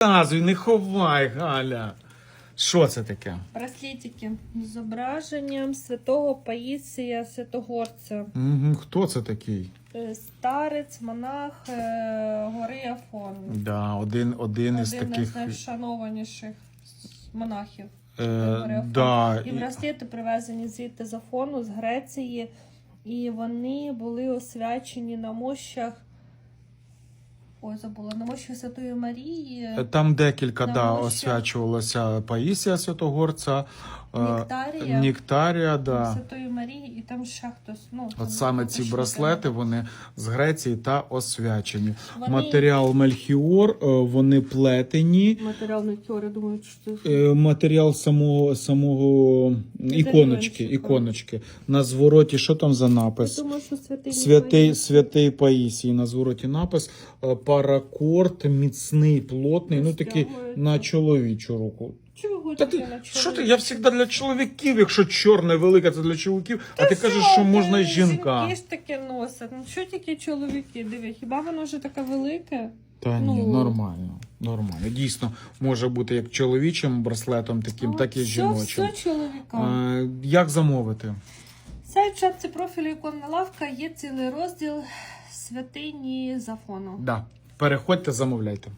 Показуй, не ховай, Галя. Що це таке? Браслетики з зображенням святого Паїсія Святогорця. Угу. Хто це такий? Е, Старець, монах е, гори Афон. Да, один, один із Один таких. із найвшанованіших монахів. Е, Афон. да, І браслети привезені звідти з Афону, з Греції, і вони були освячені на мощах. Ой, забула, на мощах Святої Марії. Там декілька На да, освячувалося Паїсія Святогорця, е, Нектарія. Нектарія, да. Святої Марії, і там ще хтось. Ну, От саме ці браслети вони з Греції та освячені. Вони- Матеріал Мельхіор, е, вони плетені. Матеріал на я думаю, що це. Е, Матеріал самого самого іконочки, іконочки. На звороті, що там за Я напис? думаю, що святий Святий, святий Паїсій на звороті напис. Паракорд, міцний, плотний, ну такий на чоловічу руку. Чого Та ти, на що ти? Я завжди для чоловіків, якщо чорне велике, це для чоловіків, а ти кажеш, що можна і жінки жінка. ж таке носять. Ну що тільки чоловіки? Диви, хіба воно вже таке велике? Та ні, Ну. нормально. Нормально. Дійсно, може бути як чоловічим браслетом, таким, Ну, так і жіночим. Все чоловікам. Е, як замовити? Сайт в шапці профілю іконна лавка є цілий розділ святині Зафону. Да. Переходьте, замовляйте.